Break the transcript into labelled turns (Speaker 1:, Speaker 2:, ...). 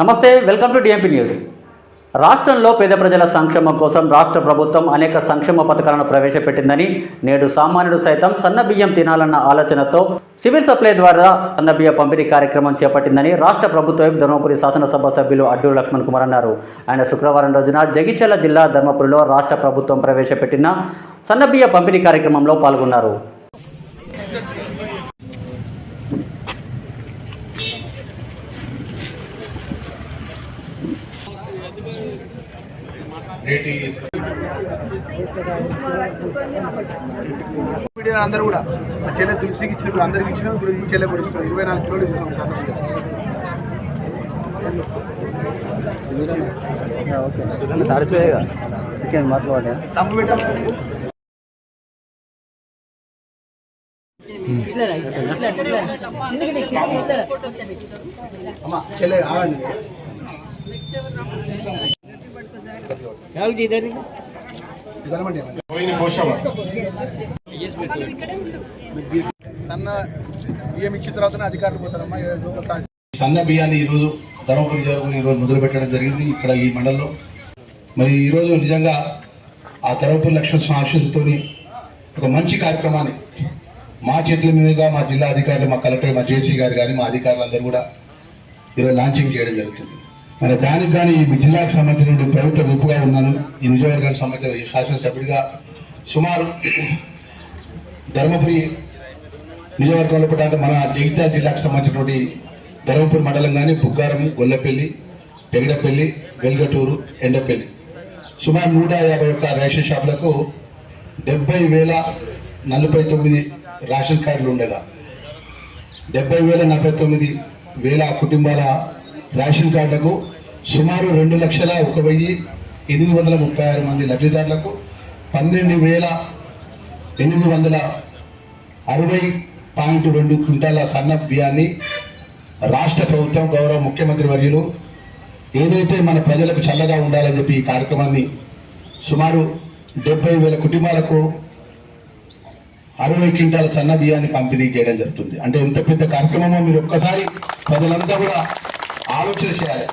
Speaker 1: నమస్తే welcome to DMP news. రాష్ట్రంలో పేద ప్రజల సంక్షేమం కోసం రాష్ట్ర ప్రభుత్వం అనేక సంక్షేమ పథకాలను ప్రవేశపెట్టిందని నేడు సామాన్యుడు సైతం సన్నబియ్యం తినాలన్న ఆలోచనతో సివిల్ సప్లై ద్వారా సన్నబియ్య పంపిణీ కార్యక్రమం చేపట్టిందని రాష్ట్ర ప్రభుత్వం ధర్మపురి శాసనసభ సభ్యులు అడ్డూరు లక్ష్మణ్ కుమార్ అన్నారు. ఆయన శుక్రవారం రోజున జగిత్యాల జిల్లా ధర్మపురిలో రాష్ట్ర ప్రభుత్వం ప్రవేశపెట్టిన సన్నబియ్య పంపిణీ కార్యక్రమంలో పాల్గొన్నారు.
Speaker 2: నేటి
Speaker 3: మీడియా అందరూ కూడా మా చెల్లె తులసికి ఇచ్చినప్పుడు అందరికి ఇచ్చినాం ఇప్పుడు ఈ చెల్లె కూడా ఇస్తున్నాం ఇరవై నాలుగు కిలోలు ఇస్తున్నాం సార్. తప్పు పెట్టాలి అమ్మా చెల్లె ఆగండి. సన్న బియ్యం ఇచ్చిన తర్వాతనే అధికారులు పోతారమ్మా
Speaker 2: సన్న బియ్యాన్ని ఈరోజు ధర్మపురి జరుగుని ఈరోజు మొదలు పెట్టడం జరిగింది ఇక్కడ ఈ మండలంలో మరి ఈరోజు నిజంగా ఆ ధర్మపురి లక్ష్మణ ఆశీస్సుతో ఒక మంచి కార్యక్రమాన్ని మా చేతుల మీదుగా మా జిల్లా అధికారులు మా కలెక్టర్ మా జేసీ గారు కానీ మా అధికారులందరూ కూడా ఈరోజు లాంచింగ్ చేయడం జరుగుతుంది మరి దానికి కానీ ఈ జిల్లాకు సంబంధించిన ప్రభుత్వ విప్పుగా ఉన్నాను. ఈ నియోజకవర్గానికి సంబంధించిన శాసనసభ్యుడిగా సుమారు ధర్మపురి నియోజకవర్గంలో కూడా అంటే మన జగిత్యాల జిల్లాకు సంబంధించినటువంటి ధర్మపురి మండలం కానీ బుగ్గారం గొల్లపల్లి పెగడపల్లి వెల్గటూరు ఎండపల్లి. సుమారు నూట యాభై ఒక్క రేషన్ షాపులకు డెబ్బై వేల నలభై తొమ్మిది రేషన్ కార్డులు ఉండగా డెబ్బై వేల నలభై తొమ్మిది వేల కుటుంబాల రేషన్ కార్డులకు సుమారు రెండు లక్షల ఒక వెయ్యి ఎనిమిది వందల ముప్పై ఆరు మంది లబ్ధిదారులకు పన్నెండు వేల ఎనిమిది వందల అరవై పాయింట్ రెండు క్వింటాల సన్న బియ్యాన్ని రాష్ట్ర ప్రభుత్వం గౌరవ ముఖ్యమంత్రి వర్యులు ఏదైతే మన ప్రజలకు చల్లగా ఉండాలని చెప్పి ఈ కార్యక్రమాన్ని సుమారు డెబ్బై వేల కుటుంబాలకు అరవై క్వింటాల సన్న బియ్యాన్ని పంపిణీ చేయడం జరుగుతుంది. అంటే ఎంత పెద్ద కార్యక్రమమో మీరు ఒక్కసారి ప్రజలంతా కూడా ఆలోచన చేయాలి.